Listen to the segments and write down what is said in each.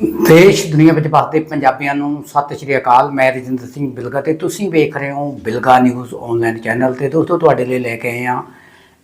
ਦੇਸ਼, ਦੁਨੀਆ ਵਿੱਚ ਵਸਦੇ ਪੰਜਾਬੀਆਂ ਨੂੰ ਸਤਿ ਸ਼੍ਰੀ ਅਕਾਲ। ਮੈਂ ਰਜਿੰਦਰ ਸਿੰਘ ਬਿਲਗਾ ਤੇ ਤੁਸੀਂ ਵੇਖ ਰਹੇ ਹੋ ਬਿਲਗਾ ਨਿਊਜ਼ ਆਨਲਾਈਨ ਚੈਨਲ ਤੇ। ਦੋਸਤੋ, ਤੁਹਾਡੇ ਲਈ ਲੈ ਕੇ ਆਏ ਹਾਂ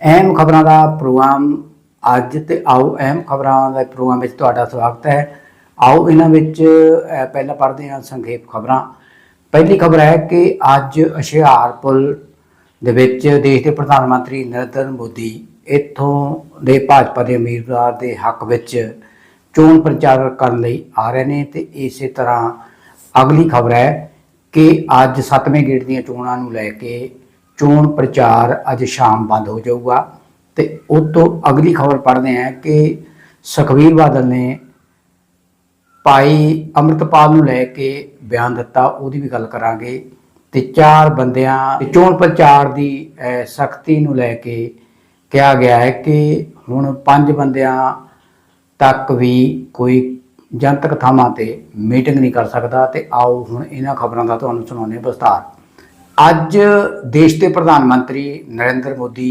ਅਹਿਮ ਖਬਰਾਂ ਦਾ ਪ੍ਰੋਗਰਾਮ ਅੱਜ ਤੇ ਆਓ। ਅਹਿਮ ਖਬਰਾਂ ਦਾ ਪ੍ਰੋਗਰਾਮ ਵਿੱਚ ਤੁਹਾਡਾ ਸਵਾਗਤ ਹੈ। ਆਓ, ਇਹਨਾਂ ਵਿੱਚ ਪਹਿਲਾਂ ਪੜ੍ਹਦੇ ਹਾਂ ਸੰਖੇਪ ਖਬਰਾਂ। ਪਹਿਲੀ ਖਬਰ ਹੈ ਕਿ ਅੱਜ ਹੁਸ਼ਿਆਰਪੁਰ ਦੇ ਵਿੱਚ ਦੇਸ਼ ਦੇ ਪ੍ਰਧਾਨ ਮੰਤਰੀ ਨਰਿੰਦਰ ਮੋਦੀ ਇੱਥੋਂ ਦੇ ਭਾਜਪਾ ਦੇ ਉਮੀਦਵਾਰ ਦੇ ਹੱਕ ਵਿੱਚ ਚੋਣ ਪ੍ਰਚਾਰ ਕਰਨ ਲਈ ਆ ਰਹੇ ਨੇ ਤੇ ਇਸੇ ਤਰ੍ਹਾਂ ਅਗਲੀ ਖਬਰ ਹੈ ਕਿ ਅੱਜ 7ਵੇਂ ਗੇੜ ਦੀਆਂ ਚੋਣਾਂ ਨੂੰ ਲੈ ਕੇ ਚੋਣ ਪ੍ਰਚਾਰ ਅੱਜ ਸ਼ਾਮ ਬੰਦ ਹੋ ਜਾਊਗਾ ਤੇ ਉਸ ਤੋਂ ਅਗਲੀ ਖਬਰ ਪੜ੍ਹਦੇ ਹਾਂ ਕਿ ਸੁਖਬੀਰ ਬਾਦਲ ਨੇ ਭਾਈ ਅੰਮ੍ਰਿਤਪਾਲ ਨੂੰ ਲੈ ਕੇ ਬਿਆਨ ਦਿੱਤਾ, ਉਹਦੀ ਵੀ ਗੱਲ ਕਰਾਂਗੇ ਤੇ ਚਾਰ ਬੰਦਿਆਂ ਚੋਣ ਪ੍ਰਚਾਰ ਦੀ ਸਖਤੀ ਨੂੰ ਲੈ ਕੇ ਕਿਹਾ ਗਿਆ ਹੈ ਕਿ ਹੁਣ ਪੰਜ ਬੰਦਿਆਂ ਤੱਕ ਵੀ ਕੋਈ ਜਨਤਕ ਥਾਵਾਂ ਤੇ ਮੀਟਿੰਗ ਨਹੀਂ ਕਰ ਸਕਦਾ ਤੇ ਆਓ ਹੁਣ ਇਹਨਾਂ ਖਬਰਾਂ ਦਾ ਤੁਹਾਨੂੰ ਸੁਣਾਉਂਦੇ ਹਾਂ ਵਿਸਤਾਰ ਅੱਜ ਦੇਸ਼ ਦੇ ਪ੍ਰਧਾਨ ਮੰਤਰੀ ਨਰਿੰਦਰ ਮੋਦੀ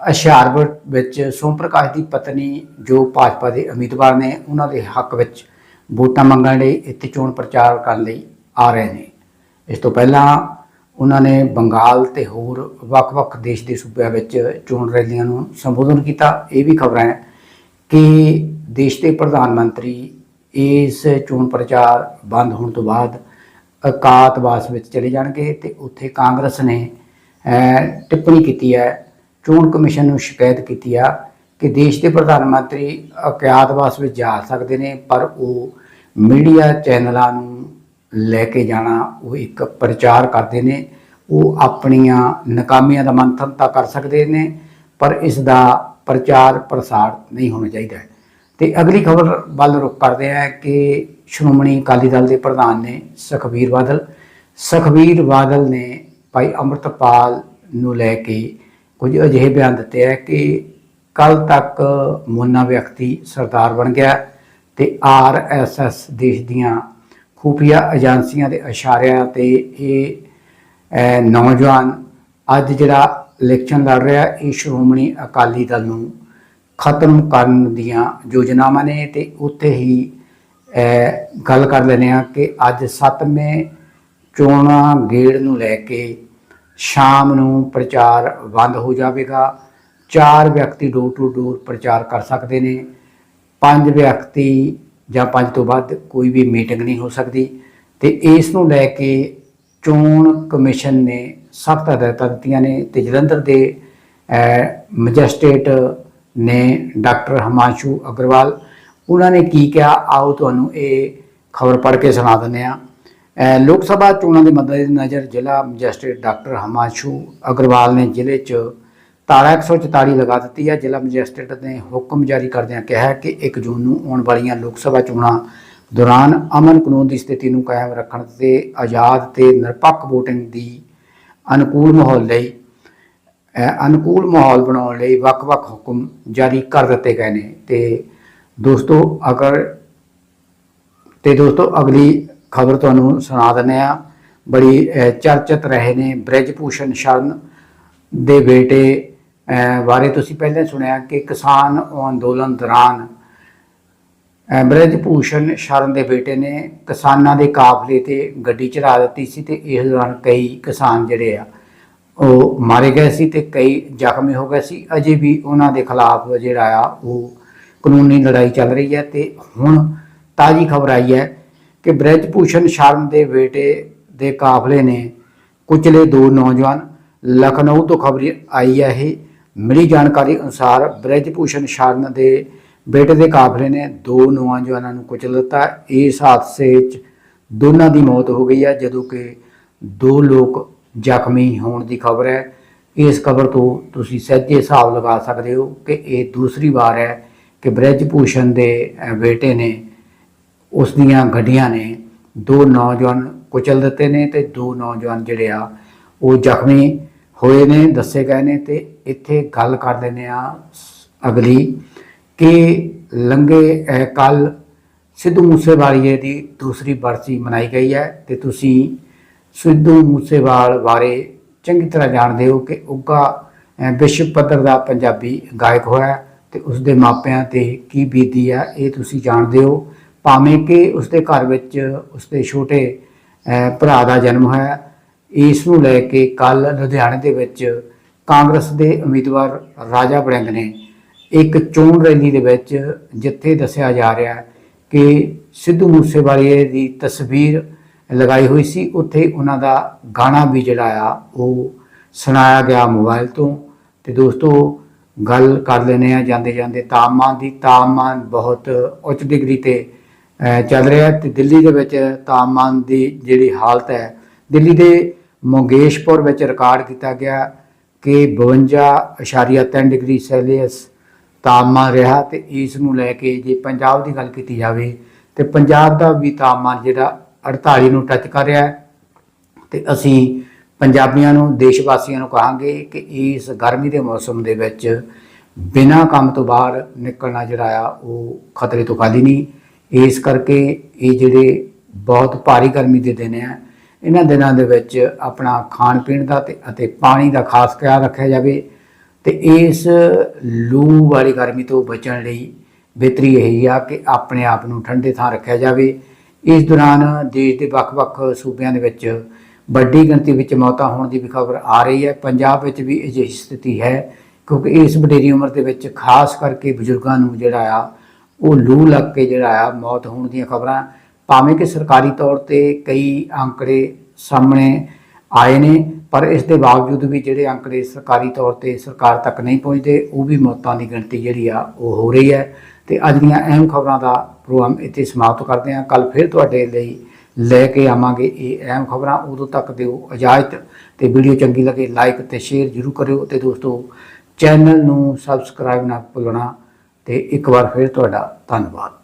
ਹੁਸ਼ਿਆਰਪੁਰ ਵਿੱਚ ਸੋਮ ਪ੍ਰਕਾਸ਼ ਦੀ ਪਤਨੀ ਜੋ ਭਾਜਪਾ ਦੇ ਉਮੀਦਵਾਰ ਨੇ, ਉਹਨਾਂ ਦੇ ਹੱਕ ਵਿੱਚ ਵੋਟਾਂ ਮੰਗਣ ਲਈ ਇੱਥੇ ਚੋਣ ਪ੍ਰਚਾਰ ਕਰਨ ਲਈ ਆ ਰਹੇ ਨੇ। ਇਸ ਤੋਂ ਪਹਿਲਾਂ ਉਹਨਾਂ ਨੇ ਬੰਗਾਲ ਤੇ ਹੋਰ ਵੱਖ-ਵੱਖ ਦੇਸ਼ ਦੇ ਸੂਬਿਆਂ ਵਿੱਚ ਚੋਣ ਰੈਲੀਆਂ ਨੂੰ ਸੰਬੋਧਨ ਕੀਤਾ। ਇਹ ਵੀ ਖਬਰਾਂ ਹੈ ਕਿ ਦੇਸ਼ ਦੇ ਪ੍ਰਧਾਨ ਮੰਤਰੀ ਇਸ ਚੋਣ ਪ੍ਰਚਾਰ ਬੰਦ ਹੋਣ ਤੋਂ ਬਾਅਦ ਅਕਾਤਵਾਸ ਵਿੱਚ ਚਲੇ ਜਾਣਗੇ ਤੇ ਉੱਥੇ ਕਾਂਗਰਸ ਨੇ ਟਿੱਪਣੀ ਕੀਤੀ ਹੈ, ਚੋਣ ਕਮਿਸ਼ਨ ਨੂੰ ਸ਼ਿਕਾਇਤ ਕੀਤੀ ਆ ਕਿ ਦੇਸ਼ ਦੇ ਪ੍ਰਧਾਨ ਮੰਤਰੀ ਅਕਾਤਵਾਸ ਵਿੱਚ ਜਾ ਸਕਦੇ ਨੇ, ਪਰ ਉਹ ਮੀਡੀਆ ਚੈਨਲਾਂ ਨੂੰ ਲੈ ਕੇ ਜਾਣਾ, ਉਹ ਇੱਕ ਪ੍ਰਚਾਰ ਕਰਦੇ ਨੇ। ਉਹ ਆਪਣੀਆਂ ਨਕਾਮੀਆਂ ਦਾ ਮੰਥਨ ਤਾਂ ਕਰ ਸਕਦੇ ਨੇ, ਪਰ ਇਸ ਦਾ ਪ੍ਰਚਾਰ ਪ੍ਰਸਾਰ ਨਹੀਂ ਹੋਣਾ ਚਾਹੀਦਾ ਹੈ। ਤੇ ਅਗਲੀ ਖਬਰ ਵੱਲ ਰੁਕ ਕਰਦੇ ਹਾਂ ਕਿ ਸ਼੍ਰੋਮਣੀ ਅਕਾਲੀ ਦਲ ਦੇ ਪ੍ਰਧਾਨ ਨੇ ਸੁਖਬੀਰ ਬਾਦਲ ਸੁਖਬੀਰ ਬਾਦਲ ਨੇ ਭਾਈ ਅੰਮ੍ਰਿਤਪਾਲ ਨੂੰ ਲੈ ਕੇ ਕੁਝ ਅਜਿਹੇ ਬਿਆਨ ਦਿੱਤੇ ਹੈ ਕਿ ਕੱਲ ਤੱਕ ਮੋਨਾ ਵਿਅਕਤੀ ਸਰਦਾਰ ਬਣ ਗਿਆ ਤੇ ਆਰਐਸਐਸ ਦੇਸ਼ ਦੀਆਂ ਖੂਫੀਆ ਏਜੰਸੀਆਂ ਦੇ ਇਸ਼ਾਰਿਆਂ ਤੇ ਇਹ ਨੌਜਵਾਨ ਅੱਜ ਜਿਹੜਾ ਇਲੈਕਸ਼ਨ ਲੜ ਰਿਹਾ ਇਹ ਸ਼੍ਰੋਮਣੀ ਅਕਾਲੀ ਦਲ ਨੂੰ ਖਤਮ ਕਰਨ ਦੀਆਂ ਯੋਜਨਾਵਾਂ ਨੇ ਤੇ ਉੱਥੇ ਹੀ ਗੱਲ ਕਰ ਲੈਂਦੇ ਹਾਂ ਕਿ ਅੱਜ 7ਵੇਂ ਚੋਣਾਂ ਗੇੜ ਨੂੰ ਲੈ ਕੇ ਸ਼ਾਮ ਨੂੰ ਪ੍ਰਚਾਰ ਬੰਦ ਹੋ ਜਾਵੇਗਾ। ਚਾਰ ਵਿਅਕਤੀ ਡੋਰ ਟੂ ਡੋਰ ਪ੍ਰਚਾਰ ਕਰ ਸਕਦੇ ਨੇ। ਪੰਜ ਵਿਅਕਤੀ ਜਾਂ ਪੰਜ ਤੋਂ ਵੱਧ ਕੋਈ ਵੀ ਮੀਟਿੰਗ ਨਹੀਂ ਹੋ ਸਕਦੀ। ਤੇ ਇਸ ਨੂੰ ਲੈ ਕੇ ਚੋਣ ਕਮਿਸ਼ਨ ਨੇ ਸਖਤ ਹਦਾਇਤਾਂ ਦਿੱਤੀਆਂ ਨੇ ਤੇ ਜਲੰਧਰ ਦੇ ਮੈਜਿਸਟ੍ਰੇਟ ਨੇ ਡਾਕਟਰ ਹਮਾਂਸ਼ੂ ਅਗਰਵਾਲ, ਉਹਨਾਂ ਨੇ ਕੀ ਕਿਹਾ? ਆਓ ਤੁਹਾਨੂੰ ਇਹ ਖਬਰ ਪੜ੍ਹ ਕੇ ਸੁਣਾ ਦਿੰਦੇ ਆ ਲੋਕ ਸਭਾ ਚੋਣਾਂ ਦੇ ਮੱਦੇਨਜ਼ਰ ਜ਼ਿਲ੍ਹਾ ਮੈਜਿਸਟ੍ਰੇਟ ਡਾਕਟਰ ਹਮਾਂਸ਼ੂ ਅਗਰਵਾਲ ਨੇ ਜ਼ਿਲ੍ਹੇ 'ਚ ਧਾਰਾ 144 ਲਗਾ ਦਿੱਤੀ ਹੈ। ਜ਼ਿਲ੍ਹਾ ਮੈਜਿਸਟ੍ਰੇਟ ਨੇ ਹੁਕਮ ਜਾਰੀ ਕਰਦਿਆਂ ਕਿਹਾ ਕਿ 1 ਜੂਨ ਨੂੰ ਆਉਣ ਵਾਲੀਆਂ ਲੋਕ ਸਭਾ ਚੋਣਾਂ ਦੌਰਾਨ ਅਮਨ ਕਾਨੂੰਨ ਦੀ ਸਥਿਤੀ ਨੂੰ ਕਾਇਮ ਰੱਖਣ ਤੇ ਆਜ਼ਾਦ ਤੇ ਨਿਰਪੱਖ VOTING ਦੀ ਅਨੁਕੂਲ ਮਾਹੌਲ ਲਈ ਅਨੁਕੂਲ ਮਾਹੌਲ ਬਣਾਉਣ ਲਈ ਵੱਖ-ਵੱਖ ਹੁਕਮ ਜਾਰੀ ਕਰ ਦਿੱਤੇ ਗਏ ਨੇ। ਤੇ ਦੋਸਤੋ, ਅਗਰ ਤੇ ਦੋਸਤੋ, ਅਗਲੀ ਖਬਰ ਤੁਹਾਨੂੰ ਸੁਣਾ ਦਿੰਦੇ ਆ ਬੜੀ ਚਰਚਿਤ ਰਹੇ ਨੇ ਬ੍ਰਿਜ ਭੂਸ਼ਣ ਸ਼ਰਨ ਦੇ ਬੇਟੇ ਬਾਰੇ ਤੁਸੀਂ ਪਹਿਲਾਂ ਸੁਣਿਆ ਕਿ ਕਿਸਾਨ ਅੰਦੋਲਨ ਦੌਰਾਨ ਬ੍ਰਿਜ ਭੂਸ਼ਣ ਸ਼ਰਨ ਦੇ ਬੇਟੇ ਨੇ ਕਿਸਾਨਾਂ ਦੇ ਕਾਫਲੇ ਤੇ ਗੱਡੀ ਚਲਾ ਦਿੱਤੀ ਸੀ ਤੇ ਇਸ ਦੌਰਾਨ ਕਈ ਕਿਸਾਨ ਜਿਹੜੇ ਆ, ਉਹ ਮਾਰੇ ਗਏ ਸੀ ਤੇ ਕਈ ਜ਼ਖਮੀ ਹੋ ਗਏ ਸੀ। ਅਜੇ ਵੀ ਉਹਨਾਂ ਦੇ ਖਿਲਾਫ ਜਿਹੜਾ ਆ, ਉਹ ਕਾਨੂੰਨੀ ਲੜਾਈ ਚੱਲ ਰਹੀ ਹੈ ਤੇ ਹੁਣ ਤਾਜੀ ਖਬਰ ਆਈ ਹੈ ਕਿ ਬ੍ਰਿਜ ਭੂਸ਼ਣ ਸ਼ਰਨ ਦੇ ਬੇਟੇ ਦੇ ਕਾਫਲੇ ਨੇ ਕੁਚਲੇ ਦੋ ਨੌਜਵਾਨ ਲਖਨਊ ਤੋਂ ਖਬਰ ਆਈ ਹੈ। ਇਹ ਮਿਲੀ ਜਾਣਕਾਰੀ ਅਨੁਸਾਰ ਬ੍ਰਿਜ ਭੂਸ਼ਣ ਸ਼ਰਨ ਦੇ ਬੇਟੇ ਦੇ ਕਾਫਲੇ ਨੇ ਦੋ ਨੌਜਵਾਨਾਂ ਨੂੰ ਕੁਚਲ ਦਿੱਤਾ। ਇਸ ਹਾਦਸੇ 'ਚ ਦੋਨਾਂ ਦੀ ਮੌਤ ਹੋ ਗਈ ਹੈ, ਜਦੋਂ ਕਿ ਦੋ ਲੋਕ ਜ਼ਖਮੀ ਹੋਣ ਦੀ ਖਬਰ ਹੈ। ਇਸ ਖਬਰ ਤੋਂ ਤੁਸੀਂ ਸਹਿਜੇ ਹਿਸਾਬ ਲਗਾ ਸਕਦੇ ਹੋ ਕਿ ਇਹ ਦੂਸਰੀ ਵਾਰ ਹੈ ਕਿ ਬ੍ਰਿਜ ਭੂਸ਼ਣ ਦੇ ਬੇਟੇ ਨੇ ਉਸ ਦੀਆਂ ਗੱਡੀਆਂ ਨੇ ਦੋ ਨੌਜਵਾਨ ਕੁਚਲ ਦਿੱਤੇ ਨੇ ਤੇ ਦੋ ਨੌਜਵਾਨ ਜਿਹੜੇ ਆ, ਉਹ ਜ਼ਖਮੀ ਹੋਏ ਨੇ, ਦੱਸੇ ਗਏ ਨੇ ਤੇ ਇੱਥੇ ਗੱਲ ਕਰ ਲੈਂਦੇ ਆ ਸ- ਅਗਲੀ। ਕਿ ਲੰਗੇ ਕੱਲ ਸਿੱਧੂ ਮੂਸੇਵਾਲੀਏ ਦੀ ਦੂਸਰੀ ਬਰਸੀ ਮਨਾਈ ਗਈ ਹੈ ਤੇ ਤੁਸੀਂ ਸਿੱਧੂ ਮੂਸੇਵਾਲ ਬਾਰੇ ਚੰਗੀ ਤਰ੍ਹਾਂ ਜਾਣਦੇ ਹੋ ਕਿ ਉੱਗਾ ਵਿਸ਼ਵ ਪੱਧਰ ਦਾ ਪੰਜਾਬੀ ਗਾਇਕ ਹੋਇਆ ਤੇ ਉਸ ਦੇ ਮਾਪਿਆਂ ਤੇ ਕੀ ਬੀਤੀ ਆ ਇਹ ਤੁਸੀਂ ਜਾਣਦੇ ਹੋ। ਭਾਵੇਂ ਕਿ ਉਸਦੇ ਘਰ ਵਿੱਚ ਉਸਦੇ ਛੋਟੇ ਭਰਾ ਦਾ ਜਨਮ ਹੋਇਆ ਇਸ ਨੂੰ ਲੈ ਕੇ ਕੱਲ ਲੁਧਿਆਣੇ ਦੇ ਵਿੱਚ ਕਾਂਗਰਸ ਦੇ ਉਮੀਦਵਾਰ ਰਾਜਾ ਬੜਿੰਗ ਨੇ ਇੱਕ ਚੋਣ ਰੈਲੀ ਦੇ ਵਿੱਚ ਜਿੱਥੇ ਦੱਸਿਆ ਜਾ ਰਿਹਾ ਹੈ ਕਿ ਸਿੱਧੂ ਮੂਸੇਵਾਲੇ ਦੀ ਤਸਵੀਰ ਲਗਾਈ ਹੋਈ ਸੀ, ਉੱਥੇ ਉਹਨਾਂ ਦਾ ਗਾਣਾ ਵੀ ਜਿਹੜਾ ਆ, ਉਹ ਸੁਣਾਇਆ ਗਿਆ ਮੋਬਾਈਲ ਤੋਂ। ਤੇ ਦੋਸਤੋ, ਗੱਲ ਕਰ ਲੈਨੇ ਆ ਜਾਂਦੇ ਜਾਂਦੇ ਤਾਪਮਾਨ ਦੀ, ਤਾਪਮਾਨ ਬਹੁਤ ਉੱਚ ਡਿਗਰੀ ਤੇ ਚੱਲ ਰਿਹਾ ਹੈ ਤੇ ਦਿੱਲੀ ਦੇ ਵਿੱਚ ਤਾਪਮਾਨ ਦੀ ਜਿਹੜੀ ਹਾਲਤ ਹੈ, ਦਿੱਲੀ ਦੇ ਮੰਗੇਸ਼ਪੁਰ ਵਿੱਚ ਰਿਕਾਰਡ ਕੀਤਾ ਗਿਆ ਕਿ 52.3 ਡਿਗਰੀ ਸੈਲਸੀਅਸ ਤਾਪਮਾਨ ਰਿਹਾ ਤੇ ਇਸ ਨੂੰ ਲੈ ਕੇ ਜੇ ਪੰਜਾਬ ਦੀ ਗੱਲ ਕੀਤੀ ਜਾਵੇ ਤੇ ਪੰਜਾਬ ਦਾ ਵੀ ਤਾਪਮਾਨ ਜਿਹੜਾ 48 ਨੂੰ ਟੱਚ ਕਰ ਰਿਹਾ ਹੈ ਤੇ ਅਸੀਂ ਪੰਜਾਬੀਆਂ ਨੂੰ ਦੇਸ਼ ਵਾਸੀਆਂ ਨੂੰ ਕਹਾਂਗੇ ਕਿ ਇਸ ਗਰਮੀ ਦੇ ਮੌਸਮ ਦੇ ਵਿੱਚ ਬਿਨਾਂ ਕੰਮ ਤੋਂ ਬਾਹਰ ਨਿਕਲਣਾ ਜਿਹੜਾ ਆ, ਉਹ ਖਤਰੇ ਤੋਂ ਖਾਲੀ ਨਹੀਂ। ਇਸ ਕਰਕੇ ਇਹ ਜਿਹੜੇ ਬਹੁਤ ਭਾਰੀ ਗਰਮੀ ਦੇ ਦਿਨ ਆ, ਇਹਨਾਂ ਦਿਨਾਂ ਦੇ ਵਿੱਚ ਆਪਣਾ ਖਾਣ ਪੀਣ ਦਾ ਤੇ ਅਤੇ ਪਾਣੀ ਦਾ ਖਾਸ ਖਿਆਲ ਰੱਖਿਆ ਜਾਵੇ। ਤੇ ਇਸ ਲੂ ਵਾਲੀ ਗਰਮੀ ਤੋਂ ਬਚਣ ਲਈ ਬਿਹਤਰੀ ਇਹੀ ਆ ਕਿ ਆਪਣੇ ਆਪ ਨੂੰ ਠੰਡੇ ਥਾਂ ਰੱਖਿਆ ਜਾਵੇ। ਇਸ ਦੌਰਾਨ ਦੇਸ਼ ਦੇ ਵੱਖ-ਵੱਖ ਸੂਬਿਆਂ ਦੇ ਵਿੱਚ ਵੱਡੀ ਗਿਣਤੀ ਵਿੱਚ ਮੌਤਾਂ ਹੋਣ ਦੀ ਵੀ ਖਬਰ ਆ ਰਹੀ ਹੈ। ਪੰਜਾਬ ਵਿੱਚ ਵੀ ਅਜਿਹੀ ਸਥਿਤੀ ਹੈ ਕਿਉਂਕਿ ਇਸ ਵਡੇਰੀ ਉਮਰ ਦੇ ਵਿੱਚ ਖਾਸ ਕਰਕੇ ਬਜ਼ੁਰਗਾਂ ਨੂੰ ਜਿਹੜਾ ਆ, ਉਹ ਲੂ ਲੱਗ ਕੇ ਜਿਹੜਾ ਆ, ਮੌਤ ਹੋਣ ਦੀਆਂ ਖਬਰਾਂ ਭਾਵੇਂ ਕਿ ਸਰਕਾਰੀ ਤੌਰ ਤੇ ਕਈ ਅੰਕੜੇ ਸਾਹਮਣੇ ਆਏ ਨੇ ਪਰ ਇਸ ਦੇ ਬਾਵਜੂਦ ਵੀ ਜਿਹੜੇ ਅੰਕੜੇ ਸਰਕਾਰੀ ਤੌਰ ਤੇ ਸਰਕਾਰ ਤੱਕ ਨਹੀਂ ਪਹੁੰਚਦੇ, ਉਹ ਵੀ ਮੌਤਾਂ ਦੀ ਗਿਣਤੀ ਜਿਹੜੀ ਆ, ਉਹ ਹੋ ਰਹੀ ਹੈ। ਤੇ ਅੱਜ ਦੀਆਂ ਅਹਿਮ ਖਬਰਾਂ ਦਾ ਪ੍ਰੋਗਰਾਮ ਇੱਥੇ ਸਮਾਪਤ ਕਰਦੇ ਹਾਂ। ਕੱਲ ਫਿਰ ਤੁਹਾਡੇ ਲਈ ਲੈ ਕੇ ਆਵਾਂਗੇ ਇਹ ਅਹਿਮ ਖਬਰਾਂ। ਉਦੋਂ ਤੱਕ ਦਿਓ ਇਜਾਜ਼ਤ ਤੇ ਵੀਡੀਓ ਚੰਗੀ ਲੱਗੇ ਲਾਈਕ ਤੇ ਸ਼ੇਅਰ ਜ਼ਰੂਰ ਕਰਿਓ। ਤੇ ਦੋਸਤੋ, ਚੈਨਲ ਨੂੰ ਸਬਸਕ੍ਰਾਈਬ ਨਾ ਭੁੱਲਣਾ। ਤੇ ਇੱਕ ਵਾਰ ਫਿਰ ਤੁਹਾਡਾ ਧੰਨਵਾਦ।